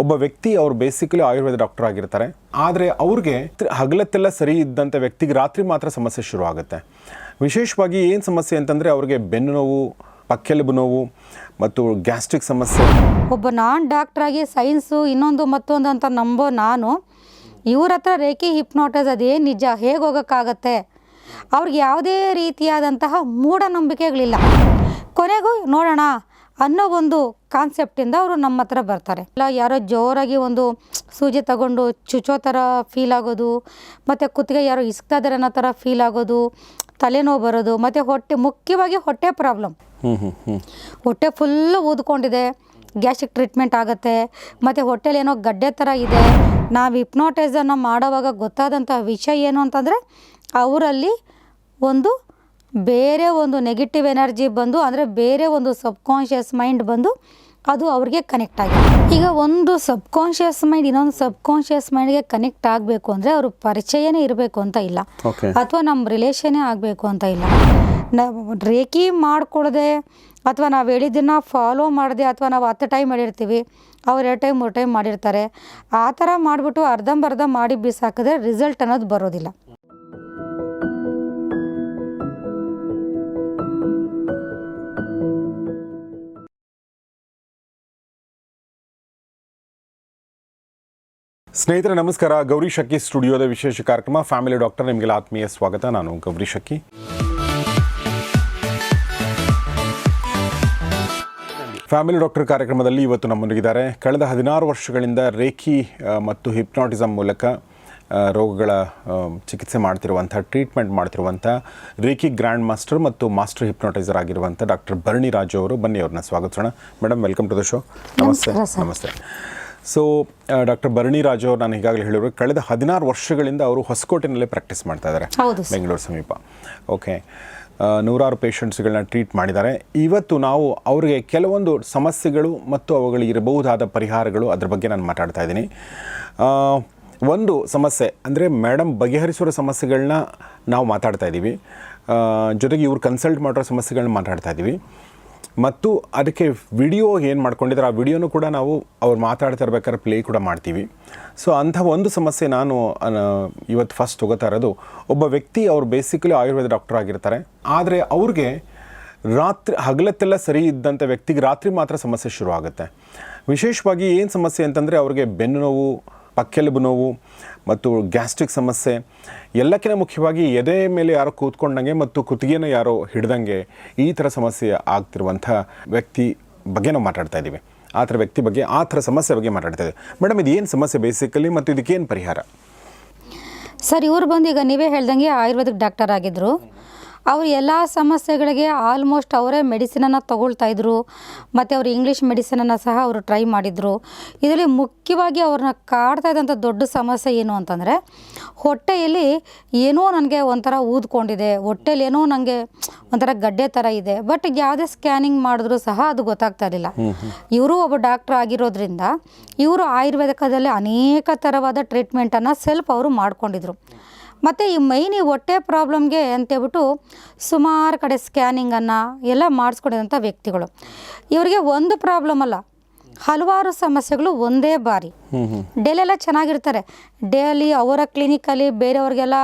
ಒಬ್ಬ ವ್ಯಕ್ತಿ ಅವರು ಬೇಸಿಕಲಿ ಆಯುರ್ವೇದ ಡಾಕ್ಟರ್ ಆಗಿರ್ತಾರೆ. ಆದರೆ ಅವ್ರಿಗೆ ಹಗಲತ್ತೆಲ್ಲ ಸರಿ ಇದ್ದಂಥ ವ್ಯಕ್ತಿಗೆ ರಾತ್ರಿ ಮಾತ್ರ ಸಮಸ್ಯೆ ಶುರು ಆಗುತ್ತೆ ವಿಶೇಷವಾಗಿ ಏನು ಸಮಸ್ಯೆ ಅಂತಂದರೆ ಅವ್ರಿಗೆ ಬೆನ್ನು ನೋವು, ಪಕ್ಕೆಲುಬು ನೋವು ಮತ್ತು ಗ್ಯಾಸ್ಟ್ರಿಕ್ ಸಮಸ್ಯೆ. ಒಬ್ಬ ನಾನ್ ಡಾಕ್ಟ್ರಾಗಿ ಸೈನ್ಸು ಇನ್ನೊಂದು ಮತ್ತೊಂದು ಅಂತ ನಂಬೋ ನಾನು, ಇವ್ರ ಹತ್ರ ರೇಖಿ ಹಿಪ್ನೋಟೈಸ್ ಅದೇನು ನಿಜ, ಹೇಗೆ ಹೋಗೋಕ್ಕಾಗತ್ತೆ? ಅವ್ರಿಗೆ ಯಾವುದೇ ರೀತಿಯಾದಂತಹ ಮೂಢನಂಬಿಕೆಗಳಿಲ್ಲ. ಕೊನೆಗೂ ನೋಡೋಣ ಅನ್ನೋ ಒಂದು ಕಾನ್ಸೆಪ್ಟಿಂದ ಅವರು ನಮ್ಮ ಹತ್ರ ಬರ್ತಾರೆ. ಇಲ್ಲ ಯಾರೋ ಜೋರಾಗಿ ಒಂದು ಸೂಜಿ ತಗೊಂಡು ಚುಚ್ಚೋ ಥರ ಫೀಲ್ ಆಗೋದು ಮತ್ತು ಕುತ್ತಿಗೆ ಯಾರೋ ಇಸ್ಕ್ತಾದರೆ ಅನ್ನೋ ಥರ ಫೀಲ್ ಆಗೋದು ತಲೆನೋವು ಬರೋದು ಮತ್ತು ಹೊಟ್ಟೆ ಮುಖ್ಯವಾಗಿ ಹೊಟ್ಟೆ ಪ್ರಾಬ್ಲಮ್ ಹೊಟ್ಟೆ ಫುಲ್ಲು ಊದ್ಕೊಂಡಿದೆ ಗ್ಯಾಸ್ಟ್ರಿಕ್ ಟ್ರೀಟ್ಮೆಂಟ್ ಆಗುತ್ತೆ ಮತ್ತು ಹೊಟ್ಟೆಲಿ ಏನೋ ಗಡ್ಡೆ ಥರ ಇದೆ. ನಾವು ಹಿಪ್ನೋಟೈಸನ್ನು ಮಾಡೋವಾಗ ಗೊತ್ತಾದಂಥ ವಿಷಯ ಏನು ಅಂತಂದರೆ ಅವರಲ್ಲಿ ಒಂದು ಬೇರೆ ಒಂದು ನೆಗೆಟಿವ್ ಎನರ್ಜಿ ಬಂದು ಅಂದರೆ ಬೇರೆ ಒಂದು ಸಬ್ಕಾನ್ಷಿಯಸ್ ಮೈಂಡ್ ಬಂದು ಅದು ಅವ್ರಿಗೆ ಕನೆಕ್ಟ್ ಆಗಿದೆ. ಈಗ ಒಂದು ಸಬ್ಕಾನ್ಷಿಯಸ್ ಮೈಂಡ್ ಇನ್ನೊಂದು ಸಬ್ಕಾನ್ಷಿಯಸ್ ಮೈಂಡ್ಗೆ ಕನೆಕ್ಟ್ ಆಗಬೇಕು ಅಂದರೆ ಅವರು ಪರಿಚಯನೇ ಇರಬೇಕು ಅಂತ ಇಲ್ಲ. ಅಥವಾ ನಮ್ಮ ರಿಲೇಷನ್ನೇ ಆಗಬೇಕು ಅಂತ ಇಲ್ಲ. ನಾವು ರೇಖಿ ಮಾಡಿಕೊಡದೆ ಅಥವಾ ನಾವು ಹೇಳಿದ್ದನ್ನು ಫಾಲೋ ಮಾಡಿದೆ ಅಥವಾ ನಾವು ಹತ್ತು ಟೈಮ್ ಮಾಡಿರ್ತೀವಿ ಅವ್ರು ಎರಡು ಟೈಮ್ ಮೂರು ಟೈಮ್ ಮಾಡಿರ್ತಾರೆ. ಆ ಥರ ಮಾಡಿಬಿಟ್ಟು ಅರ್ಧಂಬರ್ಧ ಮಾಡಿ ಬಿಸಾಕಿದ್ರೆ ರಿಸಲ್ಟ್ ಅನ್ನೋದು ಬರೋದಿಲ್ಲ. ಸ್ನೇಹಿತರೆ ನಮಸ್ಕಾರ. ಗೌರಿ ಶಕ್ಕಿ ಸ್ಟುಡಿಯೋದ ವಿಶೇಷ ಕಾರ್ಯಕ್ರಮ. ಫ್ಯಾಮಿಲಿ ಡಾಕ್ಟರ್ ನಿಮಗೆಲ್ಲ ಆತ್ಮೀಯ ಸ್ವಾಗತ. ನಾನು ಗೌರಿ ಶಕ್ಕಿ ಫ್ಯಾಮಿಲಿ ಡಾಕ್ಟರ್ ಕಾರ್ಯಕ್ರಮದಲ್ಲಿ ಇವತ್ತು ನಮ್ಮೊಂದಿಗಿದ್ದಾರೆ. ಕಳೆದ ಹದಿನಾರು ವರ್ಷಗಳಿಂದ ರೇಖಿ ಮತ್ತು ಹಿಪ್ನಾಟಿಸಮ್ ಮೂಲಕ ರೋಗಗಳ ಚಿಕಿತ್ಸೆ ಮಾಡ್ತಿರುವಂಥ ಟ್ರೀಟ್ಮೆಂಟ್ ಮಾಡ್ತಿರುವಂಥ ರೇಖಿ ಗ್ರ್ಯಾಂಡ್ ಮಾಸ್ಟರ್ ಮತ್ತು ಮಾಸ್ಟರ್ ಹಿಪ್ನಾಟೈಸರ್ ಆಗಿರುವಂಥ ಡಾಕ್ಟರ್ ಭರಣಿ ರಾಜು ಅವರು. ಬನ್ನಿ ಅವ್ರನ್ನ ಸ್ವಾಗತಿಸೋಣ. Madam welcome to the show. ನಮಸ್ತೆ. ನಮಸ್ತೆ. ಸೊ ಡಾಕ್ಟರ್ ಭರಣಿ ರಾಜು ಅವರು ನಾನು ಈಗಾಗಲೇ ಹೇಳಿದ್ರು ಕಳೆದ ಹದಿನಾರು ವರ್ಷಗಳಿಂದ ಅವರು ಹೊಸಕೋಟೆನಲ್ಲೇ ಪ್ರಾಕ್ಟೀಸ್ ಮಾಡ್ತಾ ಇದ್ದಾರೆ ಬೆಂಗಳೂರು ಸಮೀಪ. ಓಕೆ ನೂರಾರು ಪೇಷಂಟ್ಸ್ಗಳನ್ನ ಟ್ರೀಟ್ ಮಾಡಿದ್ದಾರೆ. ಇವತ್ತು ನಾವು ಅವರಿಗೆ ಕೆಲವೊಂದು ಸಮಸ್ಯೆಗಳು ಮತ್ತು ಅವುಗಳಿಗೆ ಇರಬಹುದಾದ ಪರಿಹಾರಗಳು ಅದ್ರ ಬಗ್ಗೆ ನಾನು ಮಾತಾಡ್ತಾ ಇದ್ದೀನಿ. ಒಂದು ಸಮಸ್ಯೆ ಅಂದರೆ ಮೇಡಮ್ ಬಗೆಹರಿಸಿರೋ ಸಮಸ್ಯೆಗಳನ್ನ ನಾವು ಮಾತಾಡ್ತಾ ಇದ್ದೀವಿ. ಜೊತೆಗೆ ಇವ್ರು ಕನ್ಸಲ್ಟ್ ಮಾಡಿರೋ ಸಮಸ್ಯೆಗಳನ್ನ ಮಾತಾಡ್ತಾ ಇದ್ದೀವಿ. ಮತ್ತು ಅದಕ್ಕೆ ವಿಡಿಯೋ ಏನು ಮಾಡ್ಕೊಂಡಿದ್ದಾರೆ, ಆ ವಿಡಿಯೋನು ಕೂಡ ನಾವು ಅವ್ರು ಮಾತಾಡ್ತಾ ಇರ್ಬೇಕಾದ್ರೆ ಪ್ಲೇ ಕೂಡ ಮಾಡ್ತೀವಿ. ಸೊ ಅಂಥ ಒಂದು ಸಮಸ್ಯೆ ನಾನು ಇವತ್ತು ಫಸ್ಟ್ ತಗೋತಾ ಇರೋದು. ಒಬ್ಬ ವ್ಯಕ್ತಿ ಅವರು ಬೇಸಿಕಲಿ ಆಯುರ್ವೇದ ಡಾಕ್ಟರ್ ಆಗಿರ್ತಾರೆ. ಆದರೆ ಅವ್ರಿಗೆ ರಾತ್ರಿ, ಹಗಲತ್ತೆಲ್ಲ ಸರಿ ಇದ್ದಂಥ ವ್ಯಕ್ತಿಗೆ ರಾತ್ರಿ ಮಾತ್ರ ಸಮಸ್ಯೆ ಶುರು ಆಗುತ್ತೆ ವಿಶೇಷವಾಗಿ ಏನು ಸಮಸ್ಯೆ ಅಂತಂದರೆ ಅವ್ರಿಗೆ ಬೆನ್ನು ನೋವು ಪಕ್ಕೆಲುಬು ನೋವು ಮತ್ತು ಗ್ಯಾಸ್ಟ್ರಿಕ್ ಸಮಸ್ಯೆ, ಎಲ್ಲಕ್ಕಿಂತ ಮುಖ್ಯವಾಗಿ ಎದೆ ಮೇಲೆ ಯಾರೋ ಕೂತ್ಕೊಂಡಂಗೆ ಮತ್ತು ಕುತ್ತಿಗೆನ ಯಾರೋ ಹಿಡ್ದಂಗೆ ಈ ಥರ ಸಮಸ್ಯೆ ಆಗ್ತಿರುವಂಥ ವ್ಯಕ್ತಿ ಬಗ್ಗೆ ನಾವು ಮಾತಾಡ್ತಾ ಇದ್ದೀವಿ. ಆ ಥರ ವ್ಯಕ್ತಿ ಬಗ್ಗೆ, ಆ ಥರ ಸಮಸ್ಯೆ ಬಗ್ಗೆ ಮಾತಾಡ್ತಾ ಇದ್ದೀವಿ. ಮೇಡಮ್, ಇದು ಏನು ಸಮಸ್ಯೆ ಬೇಸಿಕಲಿ ಮತ್ತು ಇದಕ್ಕೇನು ಪರಿಹಾರ? ಸರ್, ಇವ್ರು ಬಂದು ಈಗ ನೀವೇ ಹೇಳ್ದಂಗೆ ಆಯುರ್ವೇದಿಕ್ ಡಾಕ್ಟರ್ ಆಗಿದ್ದರು ಅವರು ಎಲ್ಲ ಸಮಸ್ಯೆಗಳಿಗೆ ಆಲ್ಮೋಸ್ಟ್ ಅವರೇ ಮೆಡಿಸಿನನ್ನು ತಗೊಳ್ತಾ ಇದ್ರು. ಮತ್ತು ಅವರು ಇಂಗ್ಲೀಷ್ ಮೆಡಿಸಿನನ್ನು ಸಹ ಅವರು ಟ್ರೈ ಮಾಡಿದರು. ಇದರಲ್ಲಿ ಮುಖ್ಯವಾಗಿ ಅವ್ರನ್ನ ಕಾಡ್ತಾ ಇದ್ದಂಥ ದೊಡ್ಡ ಸಮಸ್ಯೆ ಏನು ಅಂತಂದರೆ ಹೊಟ್ಟೆಯಲ್ಲಿ ಏನೋ ನನಗೆ ಒಂಥರ ಊದ್ಕೊಂಡಿದೆ. ಹೊಟ್ಟೆಲಿ ಏನೋ ನನಗೆ ಒಂಥರ ಗಡ್ಡೆ ಥರ ಇದೆ. ಬಟ್ ಯಾವುದೇ ಸ್ಕ್ಯಾನಿಂಗ್ ಮಾಡಿದ್ರು ಸಹ ಅದು ಗೊತ್ತಾಗ್ತಾ ಇರಲಿಲ್ಲ. ಇವರು ಒಬ್ಬ ಡಾಕ್ಟ್ರ್ ಆಗಿರೋದ್ರಿಂದ ಇವರು ಆಯುರ್ವೇದಿಕದಲ್ಲಿ ಅನೇಕ ಥರವಾದ ಟ್ರೀಟ್ಮೆಂಟನ್ನು ಸೆಲ್ಫ್ ಅವರು ಮಾಡ್ಕೊಂಡಿದ್ರು. ಮತ್ತು ಈ ಮೈನಿ ಈ ಹೊಟ್ಟೆ ಪ್ರಾಬ್ಲಮ್ಗೆ ಅಂತೇಳ್ಬಿಟ್ಟು ಸುಮಾರು ಕಡೆ ಸ್ಕ್ಯಾನಿಂಗನ್ನು ಎಲ್ಲ ಮಾಡಿಸ್ಕೊಂಡಿರೋಂಥ ವ್ಯಕ್ತಿಗಳು. ಇವರಿಗೆ ಒಂದು ಪ್ರಾಬ್ಲಮ್ ಅಲ್ಲ ಹಲವಾರು ಸಮಸ್ಯೆಗಳು ಒಂದೇ ಬಾರಿ. ಡೇಲೆಲ್ಲ ಚೆನ್ನಾಗಿರ್ತಾರೆ. ಡೇಲಿ ಅವರ ಕ್ಲಿನಿಕಲ್ಲಿ ಬೇರೆಯವ್ರಿಗೆಲ್ಲ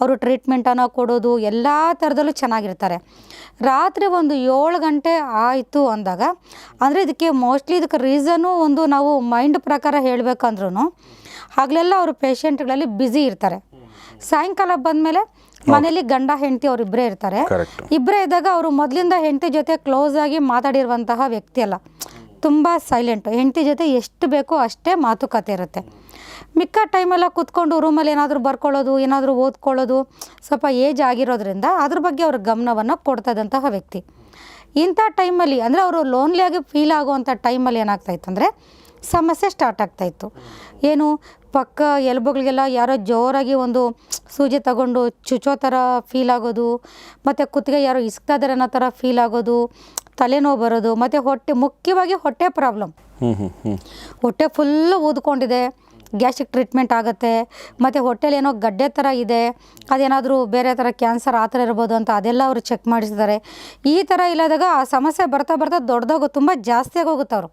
ಅವರು ಟ್ರೀಟ್ಮೆಂಟನ್ನು ಕೊಡೋದು ಎಲ್ಲ ಥರದಲ್ಲೂ ಚೆನ್ನಾಗಿರ್ತಾರೆ. ರಾತ್ರಿ ಒಂದು ಏಳು ಗಂಟೆ ಆಯಿತು ಅಂದಾಗ ಅಂದರೆ ಇದಕ್ಕೆ ಮೋಸ್ಟ್ಲಿ ಇದಕ್ಕೆ ರೀಸನು ಒಂದು ನಾವು ಮೈಂಡ್ ಪ್ರಕಾರ ಹೇಳಬೇಕಂದ್ರೂ ಆಗಲೆಲ್ಲ ಅವರು ಪೇಷಂಟ್ಗಳಲ್ಲಿ ಬ್ಯುಸಿ ಇರ್ತಾರೆ. ಸಾಯಂಕಾಲ ಬಂದಮೇಲೆ ಮನೇಲಿ ಗಂಡ ಹೆಂಡತಿ ಅವರಿಬ್ಬರೇ ಇರ್ತಾರೆ. ಇಬ್ಬರೇ ಇದ್ದಾಗ ಅವರು ಮೊದಲಿಂದ ಹೆಂಡತಿ ಜೊತೆ ಕ್ಲೋಸ್ ಆಗಿ ಮಾತಾಡಿರುವಂತಹ ವ್ಯಕ್ತಿ ಅಲ್ಲ. ತುಂಬ ಸೈಲೆಂಟ್ ಹೆಂಡತಿ ಜೊತೆ ಎಷ್ಟು ಬೇಕೋ ಅಷ್ಟೇ ಮಾತುಕತೆ ಇರುತ್ತೆ. ಮಿಕ್ಕ ಟೈಮೆಲ್ಲ ಕೂತ್ಕೊಂಡು ರೂಮಲ್ಲಿ ಏನಾದರೂ ಬರ್ಕೊಳ್ಳೋದು ಏನಾದರೂ ಓದ್ಕೊಳ್ಳೋದು. ಸ್ವಲ್ಪ ಏಜ್ ಆಗಿರೋದ್ರಿಂದ ಅದ್ರ ಬಗ್ಗೆ ಅವ್ರ ಗಮನವನ್ನು ಕೊಡ್ತಾ ಇದ್ದಂತಹ ವ್ಯಕ್ತಿ. ಇಂಥ ಟೈಮಲ್ಲಿ ಅಂದರೆ ಅವರು ಲೋನ್ಲಿಯಾಗಿ ಫೀಲ್ ಆಗುವಂಥ ಟೈಮಲ್ಲಿ ಏನಾಗ್ತಾಯಿತ್ತು ಅಂದರೆ ಸಮಸ್ಯೆ ಸ್ಟಾರ್ಟ್ ಆಗ್ತಾಯಿತ್ತು ಏನು ಪಕ್ಕ ಎಲುಬುಗಳಿಗೆಲ್ಲ ಯಾರೋ ಜೋರಾಗಿ ಒಂದು ಸೂಜಿ ತಗೊಂಡು ಚುಚ್ಚೋ ಥರ ಫೀಲ್ ಆಗೋದು ಮತ್ತು ಕುತ್ತಿಗೆ ಯಾರೋ ಇಸ್ಕಾದ್ರೆ ಅನ್ನೋ ಥರ ಫೀಲ್ ಆಗೋದು ತಲೆನೋವು ಬರೋದು ಮತ್ತು ಹೊಟ್ಟೆ ಮುಖ್ಯವಾಗಿ ಹೊಟ್ಟೆ ಪ್ರಾಬ್ಲಮ್ ಹೊಟ್ಟೆ ಫುಲ್ಲು ಊದ್ಕೊಂಡಿದೆ. ಗ್ಯಾಸ್ಟ್ರಿಕ್ ಟ್ರೀಟ್ಮೆಂಟ್ ಆಗುತ್ತೆ ಮತ್ತು ಹೊಟ್ಟೆಲಿ ಏನೋ ಗಡ್ಡೆ ಥರ ಇದೆ ಅದೇನಾದರೂ ಬೇರೆ ಥರ ಕ್ಯಾನ್ಸರ್ ಆ ಥರ ಇರ್ಬೋದು ಅಂತ ಅದೆಲ್ಲ ಅವರು ಚೆಕ್ ಮಾಡಿಸಿದ್ದಾರೆ ಈ ಥರ ಇಲ್ಲದಾಗ ಆ ಸಮಸ್ಯೆ ಬರ್ತಾ ಬರ್ತಾ ದೊಡ್ಡದಾಗೋ ತುಂಬ ಜಾಸ್ತಿ ಆಗೋಗುತ್ತೆ ಅವರು.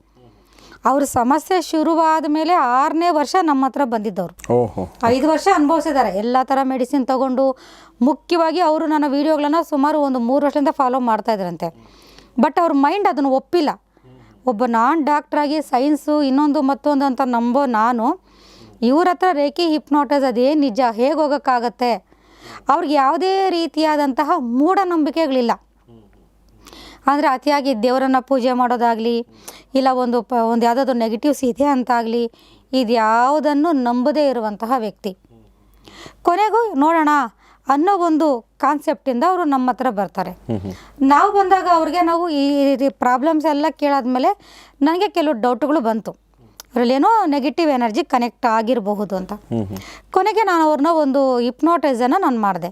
ಅವ್ರ ಸಮಸ್ಯೆ ಶುರುವಾದ ಮೇಲೆ ಆರನೇ ವರ್ಷ ನಮ್ಮ ಹತ್ರ ಬಂದಿದ್ದವರು. ಐದು ವರ್ಷ ಅನುಭವಿಸಿದ್ದಾರೆ. ಎಲ್ಲ ಥರ ಮೆಡಿಸಿನ್ ತಗೊಂಡು ಮುಖ್ಯವಾಗಿ ಅವರು ನನ್ನ ವೀಡಿಯೋಗಳನ್ನ ಸುಮಾರು ಒಂದು ಮೂರು ವರ್ಷದಿಂದ ಫಾಲೋ ಮಾಡ್ತಾ ಇದ್ರಂತೆ ಬಟ್ ಅವ್ರ ಮೈಂಡ್ ಅದನ್ನು ಒಪ್ಪಿಲ್ಲ. ಒಬ್ಬ ನಾನ್ ಡಾಕ್ಟ್ರಾಗಿ ಸೈನ್ಸು ಇನ್ನೊಂದು ಮತ್ತೊಂದು ಅಂತ ನಂಬೋ ನಾನು ಇವ್ರ ಹತ್ರ ರೇಖಿ ಹಿಪ್ನೋಟಸ್ ಅದೇನು ನಿಜ ಹೇಗೆ ಹೋಗೋಕ್ಕಾಗತ್ತೆ? ಅವ್ರಿಗೆ ಯಾವುದೇ ರೀತಿಯಾದಂತಹ ಮೂಢನಂಬಿಕೆಗಳಿಲ್ಲ. ಅಂದರೆ ಅತಿಯಾಗಿ ದೇವರನ್ನು ಪೂಜೆ ಮಾಡೋದಾಗಲಿ ಇಲ್ಲ ಒಂದು ಪ ಒಂದು ಯಾವುದಾದ್ರು ನೆಗೆಟಿವ್ಸ್ ಇದೆ ಅಂತಾಗಲಿ ಇದು ಯಾವುದನ್ನು ನಂಬದೇ ಇರುವಂತಹ ವ್ಯಕ್ತಿ. ಕೊನೆಗೂ ನೋಡೋಣ ಅನ್ನೋ ಒಂದು ಕಾನ್ಸೆಪ್ಟಿಂದ ಅವರು ನಮ್ಮ ಹತ್ರ ಬರ್ತಾರೆ. ನಾವು ಬಂದಾಗ ಅವ್ರಿಗೆ ನಾವು ಈ ರೀತಿ ಪ್ರಾಬ್ಲಮ್ಸ್ ಎಲ್ಲ ಕೇಳಾದ್ಮೇಲೆ ನನಗೆ ಕೆಲವು ಡೌಟ್ಗಳು ಬಂತು. ಅದರಲ್ಲೇನೋ ನೆಗೆಟಿವ್ ಎನರ್ಜಿ ಕನೆಕ್ಟ್ ಆಗಿರಬಹುದು ಅಂತ. ಕೊನೆಗೆ ನಾನು ಅವ್ರನ್ನ ಒಂದು ಹಿಪ್ನೋಟೈಸನ್ನು ನಾನು ಮಾಡಿದೆ.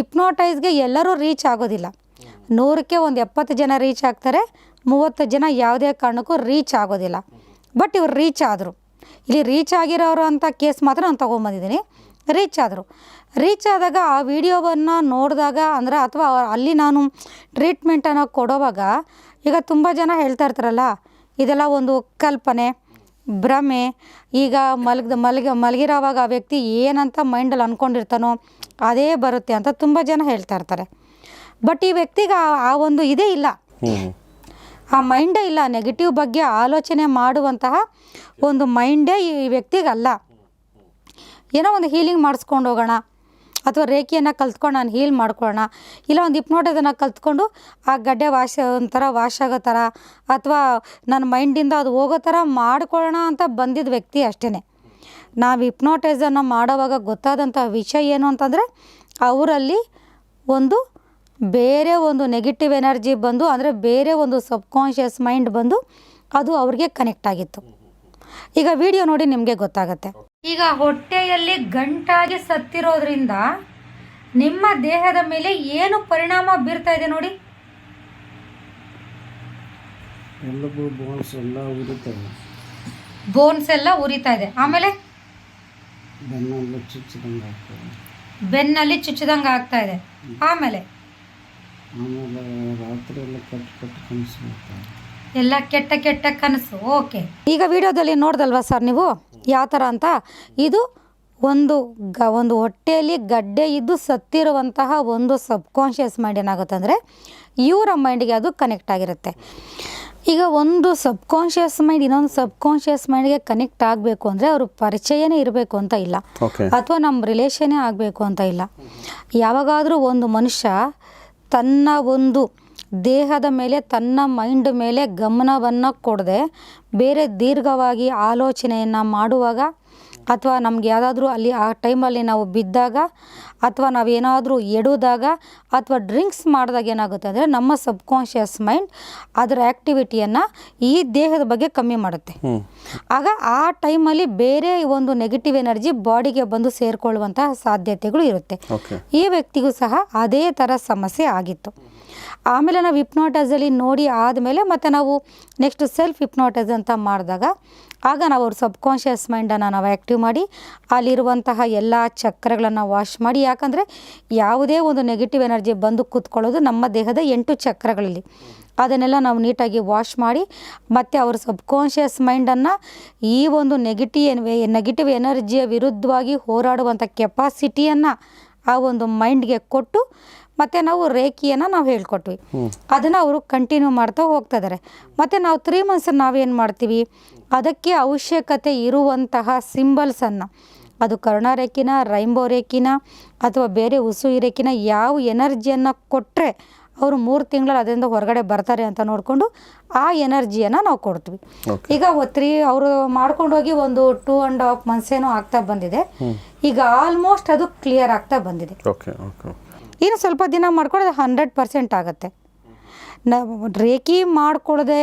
ಇಪ್ನೋಟೈಸ್ಗೆ ಎಲ್ಲರೂ ರೀಚ್ ಆಗೋದಿಲ್ಲ. ನೂರಕ್ಕೆ ಒಂದು ಎಪ್ಪತ್ತು ಜನ ರೀಚ್ ಆಗ್ತಾರೆ ಮೂವತ್ತು ಜನ ಯಾವುದೇ ಕಾರಣಕ್ಕೂ ರೀಚ್ ಆಗೋದಿಲ್ಲ. ಬಟ್ ಇವ್ರು ರೀಚ್ ಆದರು. ಇಲ್ಲಿ ರೀಚ್ ಆಗಿರೋರು ಅಂತ ಕೇಸ್ ಮಾತ್ರ ನಾನು ತೊಗೊಂಬಂದಿದ್ದೀನಿ. ರೀಚ್ ಆದರು. ರೀಚ್ ಆದಾಗ ಆ ವಿಡಿಯೋವನ್ನು ನೋಡಿದಾಗ ಅಂದರೆ ಅಥವಾ ಅಲ್ಲಿ ನಾನು ಟ್ರೀಟ್ಮೆಂಟನ್ನು ಕೊಡೋವಾಗ ಈಗ ತುಂಬ ಜನ ಹೇಳ್ತಾ ಇರ್ತಾರಲ್ಲ ಇದೆಲ್ಲ ಒಂದು ಕಲ್ಪನೆ ಭ್ರಮೆ ಈಗ ಮಲಗ್ದ ಮಲಗಿ ಮಲಗಿರೋವಾಗ ಆ ವ್ಯಕ್ತಿ ಏನಂತ ಮೈಂಡಲ್ಲಿ ಅಂದ್ಕೊಂಡಿರ್ತಾನೋ ಅದೇ ಬರುತ್ತೆ ಅಂತ ತುಂಬ ಜನ ಹೇಳ್ತಾ ಇರ್ತಾರೆ. ಬಟ್ ಈ ವ್ಯಕ್ತಿಗೆ ಆ- ಆ ಒಂದು ಇದೇ ಇಲ್ಲ. ಆ ಮೈಂಡೇ ಇಲ್ಲ ನೆಗೆಟಿವ್ ಬಗ್ಗೆ ಆಲೋಚನೆ ಮಾಡುವಂತಹ ಒಂದು ಮೈಂಡೇ ಈ ವ್ಯಕ್ತಿಗಲ್ಲ. ಏನೋ ಒಂದು ಹೀಲಿಂಗ್ ಮಾಡಿಸ್ಕೊಂಡು ಹೋಗೋಣ. ಅಥವಾ ರೇಖೆಯನ್ನು ಕಲ್ತ್ಕೊಂಡು ನಾನು ಹೀಲ್ ಮಾಡ್ಕೊಳ್ಳೋಣ. ಇಲ್ಲ ಒಂದು ಹಿಪ್ನೋಟೈಸನ್ನು ಕಲ್ತ್ಕೊಂಡು ಆ ಗಡ್ಡೆ ವಾಶ್ ಒಂಥರ ವಾಶ್ ಆಗೋ ಥರ ಅಥವಾ ನನ್ನ ಮೈಂಡಿಂದ ಅದು ಹೋಗೋ ಥರ ಮಾಡ್ಕೊಳ್ಳೋಣ ಅಂತ ಬಂದಿದ್ದ ವ್ಯಕ್ತಿ ಅಷ್ಟೇ ನಾವು ಹಿಪ್ನೋಟೈಸನ್ನು ಮಾಡೋವಾಗ ಗೊತ್ತಾದಂಥ ವಿಷಯ ಏನು ಅಂತಂದರೆ, ಅವರಲ್ಲಿ ಒಂದು ಬೇರೆ ಒಂದು ನೆಗೆಟಿವ್ ಎನರ್ಜಿ ಬಂದು, ಅಂದರೆ ಬೇರೆ ಒಂದು ಸಬ್ಕಾನ್ಷಿಯಸ್ ಮೈಂಡ್ ಬಂದು ಅದು ಅವ್ರಿಗೆ ಕನೆಕ್ಟ್ ಆಗಿತ್ತು. ಈಗ ವಿಡಿಯೋ ನೋಡಿ ನಿಮಗೆ ಗೊತ್ತಾಗತ್ತೆ. ಈಗ ಹೊಟ್ಟೆಯಲ್ಲಿ ಗಂಟಾಗಿ ಸತ್ತಿರೋದ್ರಿಂದ ನಿಮ್ಮ ದೇಹದ ಮೇಲೆ ಏನು ಪರಿಣಾಮ ಬೀರ್ತಾ ಇದೆ ನೋಡಿ. ಬೋನ್ಸ್ ಎಲ್ಲ ಉರಿತವೆ ಬೋನ್ಸ್ ಎಲ್ಲ ಉರಿತಾ ಇದೆ. ಆಮೇಲೆ? ಬೆನ್ನೆಲ್ಲ ಚುಚ್ಚಿದಂಗೆ ಆಗ್ತಾ ಇದೆ. ಆಮೇಲೆ? ಆಮೇಲೆ ರಾತ್ರಿ ಎಲ್ಲ ಕೆಟ್ಟ ಕೆಟ್ಟ ಕನಸು ಬರ್ತಾವೆ ಎಲ್ಲ ಕೆಟ್ಟ ಕೆಟ್ಟ ಕನಸು. ಓಕೆ. ಈಗ ವಿಡಿಯೋದಲ್ಲಿ ನೋಡ್ದಲ್ವಾ ಸರ್ ನೀವು? ಯಾವ ಥರ ಅಂತ? ಇದು ಒಂದು ಗ ಒಂದು ಹೊಟ್ಟೆಯಲ್ಲಿ ಗಡ್ಡೆ ಇದ್ದು ಸತ್ತಿರುವಂತಹ ಒಂದು ಸಬ್ಕಾನ್ಷಿಯಸ್ ಮೈಂಡ್ ಏನಾಗುತ್ತೆ ಅಂದರೆ ಇವರ ಮೈಂಡ್ಗೆ ಅದು ಕನೆಕ್ಟ್ ಆಗಿರುತ್ತೆ. ಈಗ ಒಂದು ಸಬ್ಕಾನ್ಷಿಯಸ್ ಮೈಂಡ್ ಇನ್ನೊಂದು ಸಬ್ಕಾನ್ಷಿಯಸ್ ಮೈಂಡ್ಗೆ ಕನೆಕ್ಟ್ ಆಗಬೇಕು ಅಂದರೆ ಅವರು ಪರಿಚಯನೇ ಇರಬೇಕು ಅಂತ ಇಲ್ಲ. ಅಥವಾ ನಮ್ಮ ರಿಲೇಷನೇ ಆಗಬೇಕು ಅಂತ ಇಲ್ಲ. ಯಾವಾಗಾದರೂ ಒಂದು ಮನುಷ್ಯ ತನ್ನ ಒಂದು ದೇಹದ ಮೇಲೆ ತನ್ನ ಮೈಂಡ್ ಮೇಲೆ ಗಮನವನ್ನು ಕೊಡದೆ ಬೇರೆ ದೀರ್ಘವಾಗಿ ಆಲೋಚನೆಯನ್ನು ಮಾಡುವಾಗ ಅಥವಾ ನಮ್ಗೆ ಯಾವುದಾದ್ರೂ ಅಲ್ಲಿ ಆ ಟೈಮಲ್ಲಿ ನಾವು ಬಿದ್ದಾಗ ಅಥವಾ ನಾವೇನಾದರೂ ಎಡುದಾಗ ಅಥವಾ ಡ್ರಿಂಕ್ಸ್ ಮಾಡಿದಾಗ ಏನಾಗುತ್ತೆ ಅಂದರೆ ನಮ್ಮ ಸಬ್ಕಾನ್ಷಿಯಸ್ ಮೈಂಡ್ ಅದರ ಆ್ಯಕ್ಟಿವಿಟಿಯನ್ನು ಈ ದೇಹದ ಬಗ್ಗೆ ಕಮ್ಮಿ ಮಾಡುತ್ತೆ. ಆಗ ಆ ಟೈಮಲ್ಲಿ ಬೇರೆ ಒಂದು ನೆಗೆಟಿವ್ ಎನರ್ಜಿ ಬಾಡಿಗೆ ಬಂದು ಸೇರಿಕೊಳ್ಳುವಂತಹ ಸಾಧ್ಯತೆಗಳು ಇರುತ್ತೆ. ಈ ವ್ಯಕ್ತಿಗೂ ಸಹ ಅದೇ ಥರ ಸಮಸ್ಯೆ ಆಗಿತ್ತು. ಆಮೇಲೆ ನಾವು ಹಿಪ್ನೋಟೈಸಲ್ಲಿ ನೋಡಿ ಆದಮೇಲೆ ಮತ್ತು ನಾವು ನೆಕ್ಸ್ಟ್ ಸೆಲ್ಫ್ ಹಿಪ್ನೋಟೈಸ್ ಅಂತ ಮಾಡಿದಾಗ ಆಗ ನಾವು ಅವ್ರ ಸಬ್ಕಾನ್ಷಿಯಸ್ ಮೈಂಡನ್ನು ನಾವು ಆ್ಯಕ್ಟಿವ್ ಮಾಡಿ ಅಲ್ಲಿರುವಂತಹ ಎಲ್ಲ ಚಕ್ರಗಳನ್ನು ವಾಶ್ ಮಾಡಿ. ಯಾಕಂದರೆ ಯಾವುದೇ ಒಂದು ನೆಗೆಟಿವ್ ಎನರ್ಜಿ ಬಂದು ಕೂತ್ಕೊಳ್ಳೋದು ನಮ್ಮ ದೇಹದ ಎಂಟು ಚಕ್ರಗಳಲ್ಲಿ. ಅದನ್ನೆಲ್ಲ ನಾವು ನೀಟಾಗಿ ವಾಶ್ ಮಾಡಿ ಮತ್ತು ಅವ್ರ ಸಬ್ಕಾನ್ಷಿಯಸ್ ಮೈಂಡನ್ನು ಈ ಒಂದು ನೆಗೆಟಿವ್ ನೆಗೆಟಿವ್ ಎನರ್ಜಿಯ ವಿರುದ್ಧವಾಗಿ ಹೋರಾಡುವಂಥ ಕೆಪಾಸಿಟಿಯನ್ನು ಆ ಒಂದು ಮೈಂಡ್ಗೆ ಕೊಟ್ಟು ಮತ್ತು ನಾವು ರೇಖಿಯನ್ನು ನಾವು ಹೇಳ್ಕೊಟ್ವಿ. ಅದನ್ನು ಅವರು ಕಂಟಿನ್ಯೂ ಮಾಡ್ತಾ ಹೋಗ್ತಾ ಇದ್ದಾರೆ ಮತ್ತು ನಾವು ತ್ರೀ ಮಂತ್ಸ್ ನಾವೇನು ಮಾಡ್ತೀವಿ? ಅದಕ್ಕೆ ಅವಶ್ಯಕತೆ ಇರುವಂತಹ ಸಿಂಬಲ್ಸನ್ನು ಅದು ಕರುಣ ರೇಖಿನ ರೈಂಬೋ ರೇಖಿನ ಅಥವಾ ಬೇರೆ ಉಸು ರೇಖಿನ ಯಾವ ಎನರ್ಜಿಯನ್ನು ಕೊಟ್ಟರೆ ಅವರು ಮೂರು ತಿಂಗಳಲ್ಲಿ ಅದರಿಂದ ಹೊರಗಡೆ ಬರ್ತಾರೆ ಅಂತ ನೋಡಿಕೊಂಡು ಆ ಎನರ್ಜಿಯನ್ನು ನಾವು ಕೊಡ್ತೀವಿ. ಈಗ ತ್ರೀ ಅವರು ಮಾಡ್ಕೊಂಡು ಹೋಗಿ ಒಂದು ಟೂ ಆ್ಯಂಡ್ ಹಾಫ್ ಮಂತ್ಸ್ ಏನೋ ಆಗ್ತಾ ಬಂದಿದೆ. ಈಗ ಆಲ್ಮೋಸ್ಟ್ ಅದು ಕ್ಲಿಯರ್ ಆಗ್ತಾ ಬಂದಿದೆ. ಓಕೆ ಓಕೆ ಇನ್ನು ಸ್ವಲ್ಪ ದಿನ ಮಾಡ್ಕೊಳ್ಳೋದು ಹಂಡ್ರೆಡ್ ಪರ್ಸೆಂಟ್ ಆಗುತ್ತೆ. ನಾವು ರೇಖಿ ಮಾಡ್ಕೊಳ್ಳದೆ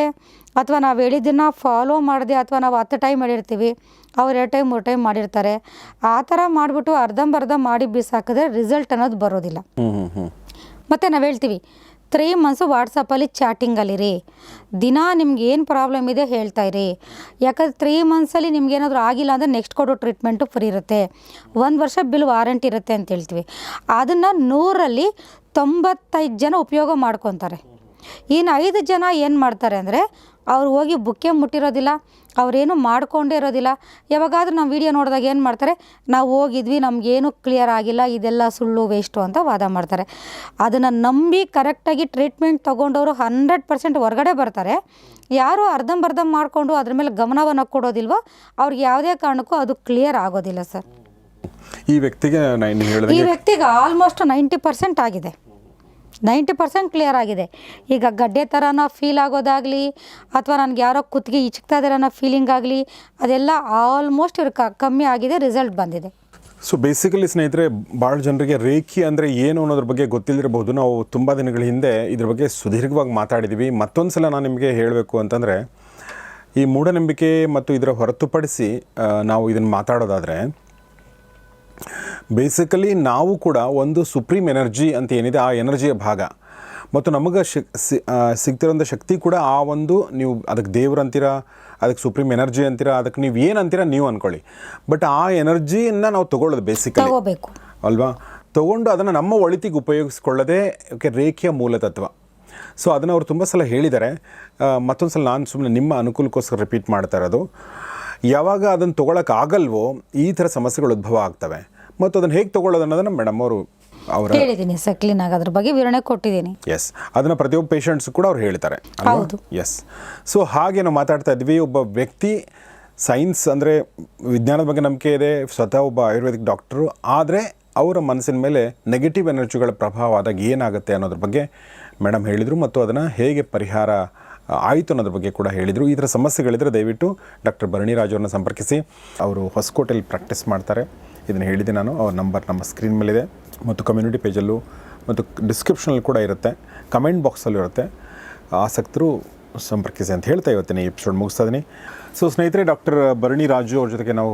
ಅಥವಾ ನಾವು ಹೇಳಿದ್ದನ್ನು ಫಾಲೋ ಮಾಡದೆ ಅಥವಾ ನಾವು ಹತ್ತು ಟೈಮ್ ಮಾಡಿರ್ತೀವಿ ಅವ್ರು ಎರಡು ಟೈಮ್ ಮೂರು ಟೈಮ್ ಮಾಡಿರ್ತಾರೆ ಆ ಥರ ಮಾಡಿಬಿಟ್ಟು ಅರ್ಧಂಬರ್ಧ ಮಾಡಿ ಬಿಸಾಕಿದ್ರೆ ರಿಸಲ್ಟ್ ಅನ್ನೋದು ಬರೋದಿಲ್ಲ. ಮತ್ತು ನಾವು ಹೇಳ್ತೀವಿ ತ್ರೀ ಮಂತ್ಸು ವಾಟ್ಸಪ್ಪಲ್ಲಿ ಚಾಟಿಂಗಲ್ಲಿರಿ. ದಿನ ನಿಮ್ಗೆ ಏನು ಪ್ರಾಬ್ಲಮ್ ಇದೆ ಹೇಳ್ತಾ ಇರಿ. ಯಾಕಂದ್ರೆ ತ್ರೀ ಮಂತ್ಸಲ್ಲಿ ನಿಮ್ಗೆ ಏನಾದರೂ ಆಗಿಲ್ಲ ಅಂದರೆ ನೆಕ್ಸ್ಟ್ ಕೊಡೋ ಟ್ರೀಟ್ಮೆಂಟು ಫ್ರೀ ಇರುತ್ತೆ. ಒಂದು ವರ್ಷ ಬಿಲ್ ವಾರಂಟಿ ಇರುತ್ತೆ ಅಂತ ಹೇಳ್ತೀವಿ. ಅದನ್ನು ನೂರಲ್ಲಿ ತೊಂಬತ್ತೈದು ಜನ ಉಪಯೋಗ ಮಾಡ್ಕೊತಾರೆ. ಇನ್ನು ಐದು ಜನ ಏನು ಮಾಡ್ತಾರೆ ಅಂದರೆ ಅವ್ರು ಹೋಗಿ ಬುಕ್ಕೆ ಮುಟ್ಟಿರೋದಿಲ್ಲ. ಅವರೇನು ಮಾಡಿಕೊಂಡೇ ಇರೋದಿಲ್ಲ. ಯಾವಾಗಾದರೂ ನಾವು ವಿಡಿಯೋ ನೋಡಿದಾಗ ಏನು ಮಾಡ್ತಾರೆ? ನಾವು ಹೋಗಿದ್ವಿ ನಮಗೇನು ಕ್ಲಿಯರ್ ಆಗಿಲ್ಲ ಇದೆಲ್ಲ ಸುಳ್ಳು ವೇಸ್ಟು ಅಂತ ವಾದ ಮಾಡ್ತಾರೆ. ಅದನ್ನು ನಂಬಿ ಕರೆಕ್ಟಾಗಿ ಟ್ರೀಟ್ಮೆಂಟ್ ತೊಗೊಂಡವರು ಹಂಡ್ರೆಡ್ ಪರ್ಸೆಂಟ್ ಹೊರಗಡೆ ಬರ್ತಾರೆ. ಯಾರು ಅರ್ಧಂಬರ್ಧ ಮಾಡಿಕೊಂಡು ಅದ್ರ ಮೇಲೆ ಗಮನವನ್ನು ಕೊಡೋದಿಲ್ವೋ ಅವ್ರಿಗೆ ಯಾವುದೇ ಕಾರಣಕ್ಕೂ ಅದು ಕ್ಲಿಯರ್ ಆಗೋದಿಲ್ಲ ಸರ್. ಈ ವ್ಯಕ್ತಿಗೆ ಈ ವ್ಯಕ್ತಿಗೆ ಆಲ್ಮೋಸ್ಟ್ ನೈಂಟಿ ಪರ್ಸೆಂಟ್ ಆಗಿದೆ. ನೈಂಟಿ ಪರ್ಸೆಂಟ್ ಕ್ಲಿಯರ್ ಆಗಿದೆ. ಈಗ ಗಡ್ಡೆ ಥರನೋ ಫೀಲ್ ಆಗೋದಾಗಲಿ, ಅಥವಾ ನನಗೆ ಯಾರೋ ಕುತ್ತಿಗೆ ಇಚ್ಕ್ತಾ ಇದ್ದಾರೆ ಅನ್ನೋ ಫೀಲಿಂಗ್ ಆಗಲಿ, ಅದೆಲ್ಲ ಆಲ್ಮೋಸ್ಟ್ ಇವ್ರ ಕಮ್ಮಿ ಆಗಿದೆ ರಿಸಲ್ಟ್ ಬಂದಿದೆ. ಸೊ ಬೇಸಿಕಲಿ ಸ್ನೇಹಿತರೆ ಭಾಳ ಜನರಿಗೆ ರೇಖಿ ಅಂದರೆ ಏನು ಅನ್ನೋದ್ರ ಬಗ್ಗೆ ಗೊತ್ತಿಲ್ಲದಿರಬಹುದು ನಾವು ತುಂಬ ದಿನಗಳ ಹಿಂದೆ ಇದ್ರ ಬಗ್ಗೆ ಸುದೀರ್ಘವಾಗಿ ಮಾತಾಡಿದ್ದೀವಿ ಮತ್ತೊಂದು ಸಲ ನಾನು ನಿಮಗೆ ಹೇಳಬೇಕು ಅಂತಂದರೆ, ಈ ಮೂಢನಂಬಿಕೆ ಮತ್ತು ಇದರ ಹೊರತುಪಡಿಸಿ ನಾವು ಇದನ್ನು ಮಾತಾಡೋದಾದರೆ ಬೇಸಿಕಲಿ ನಾವು ಕೂಡ ಒಂದು ಸುಪ್ರೀಂ ಎನರ್ಜಿ ಅಂತ ಏನಿದೆ ಆ ಎನರ್ಜಿಯ ಭಾಗ. ಮತ್ತು ನಮಗೆ ಶಕ್ ಸಿಗ್ತಿರೋಂಥ ಶಕ್ತಿ ಕೂಡ ಆ ಒಂದು ನೀವು ಅದಕ್ಕೆ ದೇವ್ರು ಅಂತೀರಾ ಅದಕ್ಕೆ ಸುಪ್ರೀಂ ಎನರ್ಜಿ ಅಂತೀರಾ ಅದಕ್ಕೆ ನೀವು ಏನು ಅಂತೀರಾ ನೀವು ಅಂದ್ಕೊಳ್ಳಿ ಬಟ್ ಆ ಎನರ್ಜಿಯನ್ನು ನಾವು ತಗೊಳ್ಳೋದು ಬೇಸಿಕಲಿ ತಗೋಬೇಕು. ಅಲ್ವಾ? ತೊಗೊಂಡು ಅದನ್ನು ನಮ್ಮ ಒಳಿತಿಗೆ ಉಪಯೋಗಿಸ್ಕೊಳ್ಳೋದೇ ಓಕೆ ರೇಖೆಯ ಮೂಲತತ್ವ ಸೊ ಅದನ್ನು ಅವರು ತುಂಬ ಸಲ ಹೇಳಿದ್ದಾರೆ ಮತ್ತೊಂದು ಸಲ ನಾನು ಸುಮ್ಮನೆ ನಿಮ್ಮ ಅನುಕೂಲಕ್ಕೋಸ್ಕರ ರಿಪೀಟ್ ಮಾಡ್ತಾ ಇರೋದು. ಯಾವಾಗ ಅದನ್ನು ತೊಗೊಳಕ್ಕಾಗಲ್ವೋ ಈ ಥರ ಸಮಸ್ಯೆಗಳು ಉದ್ಭವ ಆಗ್ತವೆ. ಮತ್ತು ಅದನ್ನು ಹೇಗೆ ತೊಗೊಳ್ಳೋದು ಅನ್ನೋದನ್ನು ಮೇಡಮ್ ಅವರು ಅವರ ಹೇಳಿದ್ದೀನಿ ಸರ್ ಕ್ಲೀನಾಗಿ ಅದ್ರ ಬಗ್ಗೆ ವಿವರಣೆ ಕೊಟ್ಟಿದ್ದೀನಿ. ಎಸ್ ಅದನ್ನು ಪ್ರತಿಯೊಬ್ಬ ಪೇಷಂಟ್ಸ್ ಕೂಡ ಅವ್ರು ಹೇಳ್ತಾರೆ ಹೌದು. ಎಸ್ ಸೊ ಹಾಗೆ ನಾವು ಮಾತಾಡ್ತಾ ಇದ್ವಿ ಒಬ್ಬ ವ್ಯಕ್ತಿ ಸೈನ್ಸ್ ಅಂದರೆ ವಿಜ್ಞಾನದ ಬಗ್ಗೆ ನಂಬಿಕೆ ಇದೆ ಸ್ವತಃ ಒಬ್ಬ ಆಯುರ್ವೇದಿಕ್ ಡಾಕ್ಟ್ರು ಆದರೆ ಅವರ ಮನಸ್ಸಿನ ಮೇಲೆ ನೆಗೆಟಿವ್ ಎನರ್ಜಿಗಳ ಪ್ರಭಾವ ಆದಾಗ ಏನಾಗುತ್ತೆ ಅನ್ನೋದ್ರ ಬಗ್ಗೆ ಮೇಡಮ್ ಹೇಳಿದರು ಮತ್ತು ಅದನ್ನು ಹೇಗೆ ಪರಿಹಾರ ಆಯಿತು ಅನ್ನೋದ್ರ ಬಗ್ಗೆ ಕೂಡ ಹೇಳಿದರು. ಈ ಥರ ಸಮಸ್ಯೆಗಳಿದ್ದರೆ ದಯವಿಟ್ಟು ಡಾಕ್ಟರ್ ಭರಣಿ ರಾಜು ಅವ್ರನ್ನ ಸಂಪರ್ಕಿಸಿ. ಅವರು ಹೊಸಕೋಟೆಯಲ್ಲಿ ಪ್ರಾಕ್ಟೀಸ್ ಮಾಡ್ತಾರೆ. ಇದನ್ನು ಹೇಳಿದೆ ನಾನು. ಅವ್ರ ನಂಬರ್ ನಮ್ಮ ಸ್ಕ್ರೀನ್ ಮೇಲಿದೆ. ಮತ್ತು ಕಮ್ಯುನಿಟಿ ಪೇಜಲ್ಲೂ ಮತ್ತು ಡಿಸ್ಕ್ರಿಪ್ಷನಲ್ಲಿ ಕೂಡ ಇರುತ್ತೆ. ಕಮೆಂಟ್ ಬಾಕ್ಸಲ್ಲೂ ಇರುತ್ತೆ. ಆಸಕ್ತರು ಸಂಪರ್ಕಿಸಿ ಅಂತ ಹೇಳ್ತಾ ಇವತ್ತಿನ ಎಪಿಸೋಡ್ ಮುಗಿಸ್ತಾ ಇದ್ದೀನಿ ಸೊ ಸ್ನೇಹಿತರೆ, ಡಾಕ್ಟರ್ ಭರಣಿ ರಾಜು ಅವ್ರ ಜೊತೆಗೆ ನಾವು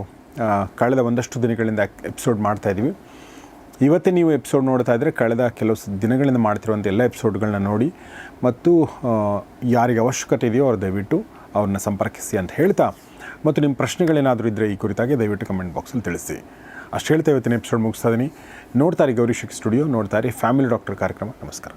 ಕಳೆದ ಒಂದಷ್ಟು ದಿನಗಳಿಂದ ಎಪಿಸೋಡ್ ಮಾಡ್ತಾ ಇದ್ದೀವಿ ಇವತ್ತೇ ನೀವು ಎಪಿಸೋಡ್ ನೋಡ್ತಾ ಇದ್ದರೆ ಕಳೆದ ಕೆಲವು ದಿನಗಳಿಂದ ಮಾಡ್ತಿರುವಂಥ ಎಲ್ಲ ಎಪಿಸೋಡ್ಗಳನ್ನ ನೋಡಿ ಮತ್ತು ಯಾರಿಗೆ ಅವಶ್ಯಕತೆ ಇದೆಯೋ ಅವ್ರು ದಯವಿಟ್ಟು ಅವ್ರನ್ನ ಸಂಪರ್ಕಿಸಿ ಅಂತ ಹೇಳ್ತಾ, ಮತ್ತು ನಿಮ್ಮ ಪ್ರಶ್ನೆಗಳೇನಾದರೂ ಇದ್ದರೆ ಈ ಕುರಿತಾಗಿ ದಯವಿಟ್ಟು ಕಮೆಂಟ್ ಬಾಕ್ಸಲ್ಲಿ ತಿಳಿಸಿ. ಅಷ್ಟು ಹೇಳ್ತಾ ಇವತ್ತಿನ ಎಪಿಸೋಡ್ ಮುಗಿಸ್ತಾ ಇದ್ದೀನಿ ನೋಡ್ತಾರೆ ಗೌರಿ ಸ್ಟುಡಿಯೋ ನೋಡ್ತಾರೆ ಫ್ಯಾಮಿಲಿ ಡಾಕ್ಟರ್ ಕಾರ್ಯಕ್ರಮ. ನಮಸ್ಕಾರ.